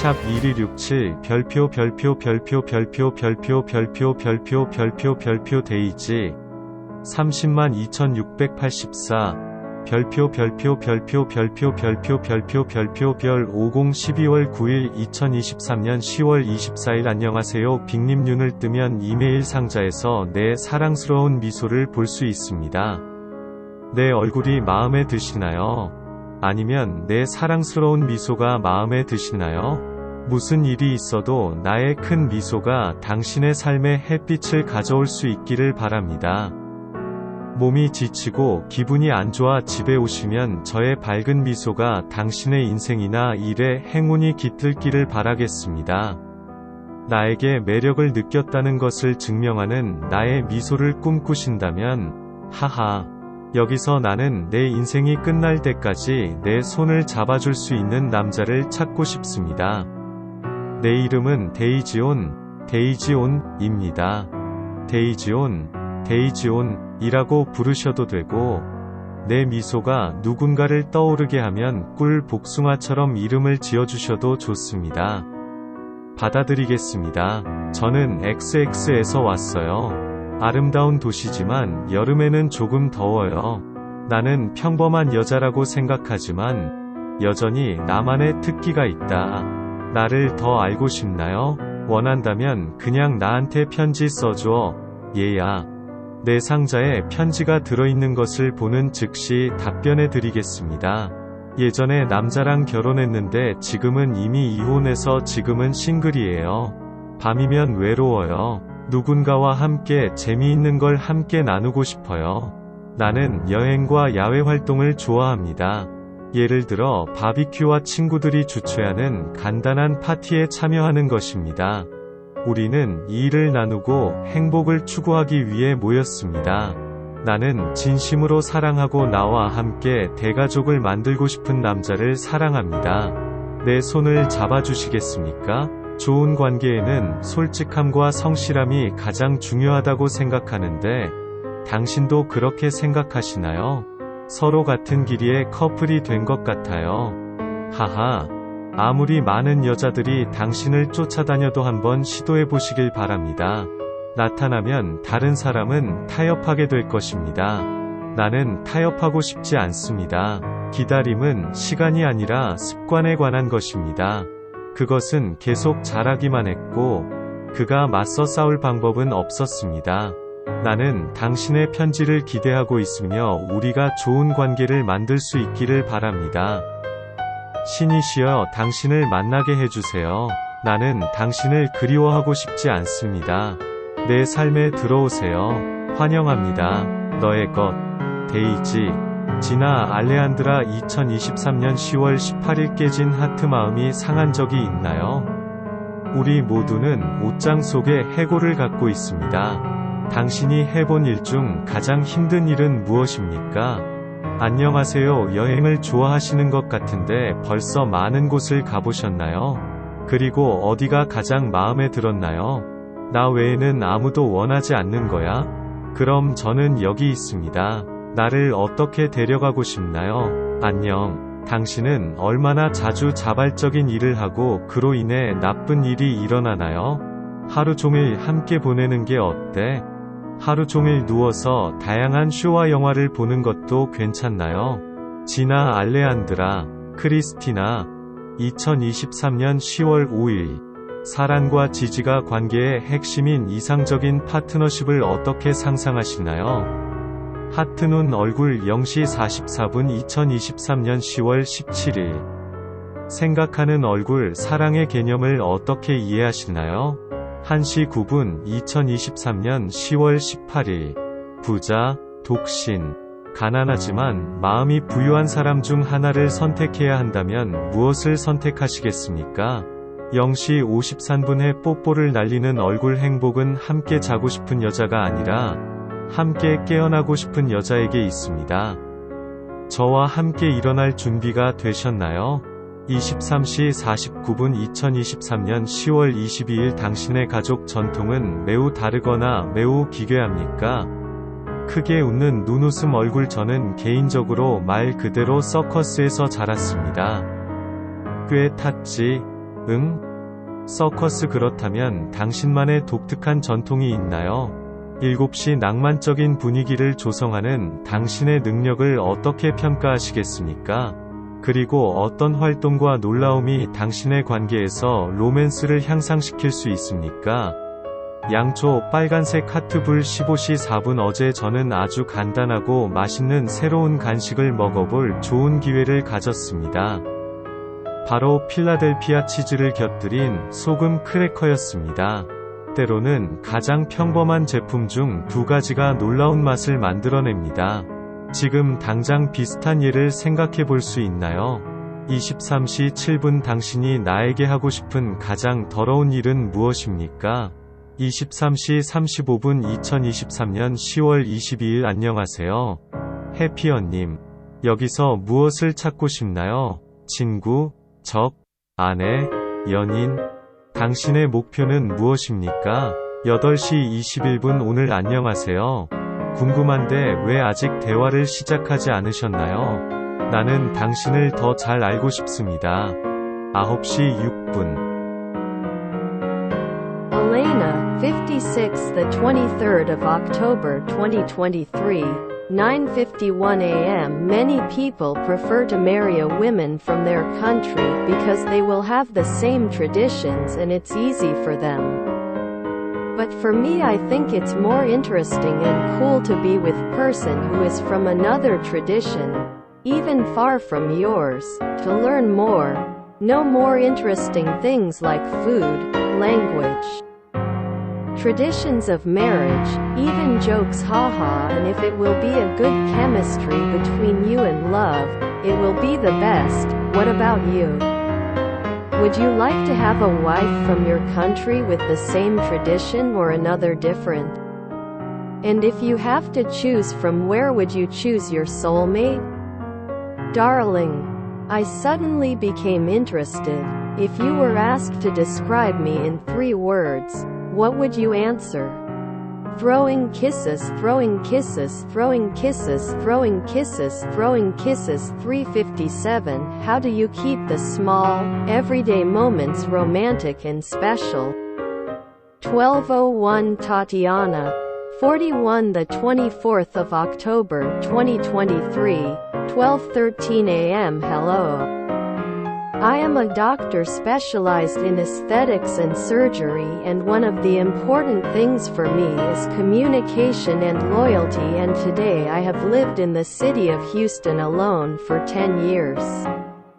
샵 1267 별표 별표 별표 별표 별표 별표 별표 별표 별표 데이지 30만 2684 별표 별표 별표 별표 별표 별표 별표 별 50 12월 9일 2023년 10월 24일 안녕하세요 빅님 눈을 뜨면 이메일 상자에서 내 사랑스러운 미소를 볼 수 있습니다. 내 얼굴이 마음에 드시나요? 아니면 내 사랑스러운 미소가 마음에 드시나요? 무슨 일이 있어도 나의 큰 미소가 당신의 삶에 햇빛을 가져올 수 있기를 바랍니다. 몸이 지치고 기분이 안 좋아 집에 오시면 저의 밝은 미소가 당신의 인생이나 일에 행운이 깃들기를 바라겠습니다. 나에게 매력을 느꼈다는 것을 증명하는 나의 미소를 꿈꾸신다면, 하하. 여기서 나는 내 인생이 끝날 때까지 내 손을 잡아줄 수 있는 남자를 찾고 싶습니다. 내 이름은 데이지온, 데이지온입니다. 데이지온, 데이지온이라고 부르셔도 되고, 내 미소가 누군가를 떠오르게 하면 꿀 복숭아처럼 이름을 지어주셔도 좋습니다. 받아드리겠습니다. 저는 XX에서 왔어요. 아름다운 도시지만 여름에는 조금 더워요. 나는 평범한 여자라고 생각하지만 여전히 나만의 특기가 있다. 나를 더 알고 싶나요? 원한다면 그냥 나한테 편지 써줘. 얘야. 내 상자에 편지가 들어있는 것을 보는 즉시 답변해 드리겠습니다. 예전에 남자랑 결혼했는데 지금은 이미 이혼해서 지금은 싱글이에요. 밤이면 외로워요. 누군가와 함께 재미있는 걸 함께 나누고 싶어요. 나는 여행과 야외 활동을 좋아합니다. 예를 들어 바비큐와 친구들이 주최하는 간단한 파티에 참여하는 것입니다. 우리는 이 일을 나누고 행복을 추구하기 위해 모였습니다. 나는 진심으로 사랑하고 나와 함께 대가족을 만들고 싶은 남자를 사랑합니다. 내 손을 잡아주시겠습니까? 좋은 관계에는 솔직함과 성실함이 가장 중요하다고 생각하는데, 당신도 그렇게 생각하시나요? 서로 같은 길이의 커플이 된 것 같아요. 하하. 아무리 많은 여자들이 당신을 쫓아다녀도 한번 시도해 보시길 바랍니다. 나타나면 다른 사람은 타협하게 될 것입니다. 나는 타협하고 싶지 않습니다. 기다림은 시간이 아니라 습관에 관한 것입니다. 그것은 계속 자라기만 했고, 그가 맞서 싸울 방법은 없었습니다. 나는 당신의 편지를 기대하고 있으며 우리가 좋은 관계를 만들 수 있기를 바랍니다. 신이시여 당신을 만나게 해주세요. 나는 당신을 그리워하고 싶지 않습니다. 내 삶에 들어오세요. 환영합니다. 너의 것. 데이지. 지나 알레안드라 2023년 10월 18일 깨진 하트 마음이 상한 적이 있나요? 우리 모두는 옷장 속에 해고를 갖고 있습니다. 당신이 해본 일 중 가장 힘든 일은 무엇입니까? 안녕하세요. 여행을 좋아하시는 것 같은데 벌써 많은 곳을 가보셨나요? 그리고 어디가 가장 마음에 들었나요? 나 외에는 아무도 원하지 않는 거야? 그럼 저는 여기 있습니다. 나를 어떻게 데려가고 싶나요? 안녕. 당신은 얼마나 자주 자발적인 일을 하고 그로 인해 나쁜 일이 일어나나요? 하루 종일 함께 보내는 게 어때? 하루 종일 누워서 다양한 쇼와 영화를 보는 것도 괜찮나요? 지나 알레안드라, 크리스티나, 2023년 10월 5일. 사랑과 지지가 관계의 핵심인 이상적인 파트너십을 어떻게 상상하시나요? 하트눈 얼굴 0시 44분 2023년 10월 17일. 생각하는 얼굴 사랑의 개념을 어떻게 이해하시나요? 1시 9분 2023년 10월 18일. 부자, 독신. 가난하지만 마음이 부유한 사람 중 하나를 선택해야 한다면 무엇을 선택하시겠습니까? 0시 53분에 뽀뽀를 날리는 얼굴 행복은 함께 자고 싶은 여자가 아니라 함께 깨어나고 싶은 여자에게 있습니다. 저와 함께 일어날 준비가 되셨나요? 23시 49분 2023년 10월 22일 당신의 가족 전통은 매우 다르거나 매우 기괴합니까? 크게 웃는 눈웃음 얼굴 저는 개인적으로 말 그대로 서커스에서 자랐습니다. 꽤 탔지. 응? 서커스 그렇다면 당신만의 독특한 전통이 있나요? 7시 낭만적인 분위기를 조성하는 당신의 능력을 어떻게 평가하시겠습니까? 그리고 어떤 활동과 놀라움이 당신의 관계에서 로맨스를 향상시킬 수 있습니까? 양초 빨간색 하트불 15시 4분 어제 저는 아주 간단하고 맛있는 새로운 간식을 먹어볼 좋은 기회를 가졌습니다. 바로 필라델피아 치즈를 곁들인 소금 크래커였습니다. 때로는 가장 평범한 제품 중 두 가지가 놀라운 맛을 만들어냅니다. 지금 당장 비슷한 예를 생각해 볼 수 있나요? 23시 7분 당신이 나에게 하고 싶은 가장 더러운 일은 무엇입니까? 23시 35분 2023년 10월 22일 안녕하세요. 해피언님. 여기서 무엇을 찾고 싶나요? 친구, 적, 아내, 연인. 당신의 목표는 무엇입니까? 8시 21분 오늘 안녕하세요. 궁금한데 왜 아직 대화를 시작하지 않으셨나요? 나는 당신을 더 잘 알고 싶습니다. 9시 6분. Elena, 56, the 23rd of October 2023, 9:51 a.m. Many people prefer to marry a woman from their country because they will have the same traditions and it's easy for them. But for me I think it's more interesting and cool to be with person who is from another tradition, even far from yours, to learn more, know more interesting things like food, language, traditions of marriage, even jokes haha and if it will be a good chemistry between you and love, it will be the best, what about you? Would you like to have a wife from your country with the same tradition or another different? And if you have to choose from where would you choose your soulmate? Darling, I suddenly became interested. If you were asked to describe me in three words, what would you answer? Throwing kisses, throwing kisses, throwing kisses, throwing kisses, throwing kisses. 357. How do you keep the small, everyday moments romantic and special? 1201 Tatiana. 41 the 24th of October 2023 12:13 a.m. Hello I am a doctor specialized in aesthetics and surgery and one of the important things for me is communication and loyalty and today I have lived in the city of Houston alone for 10 years.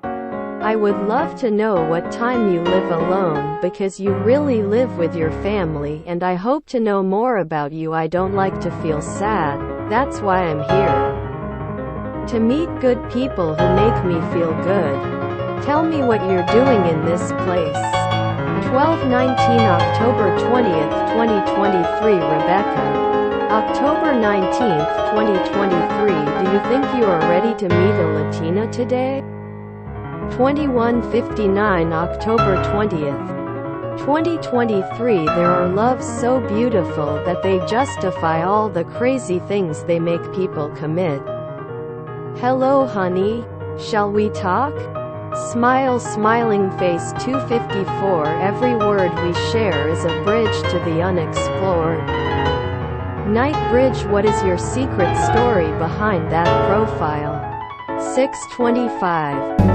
I would love to know what time you live alone because you really live with your family and I hope to know more about you I don't like to feel sad, that's why I'm here. To meet good people who make me feel good. Tell me what you're doing in this place. 1219 October 20th 2023 Rebecca. October 19th 2023 Do you think you are ready to meet a Latina today? 2159 October 20th 2023 There are loves so beautiful that they justify all the crazy things they make people commit. Hello honey, shall we talk? Smile smiling face 254 Every word we share is a bridge to the unexplored. Night Bridge What is your secret story behind that profile? 625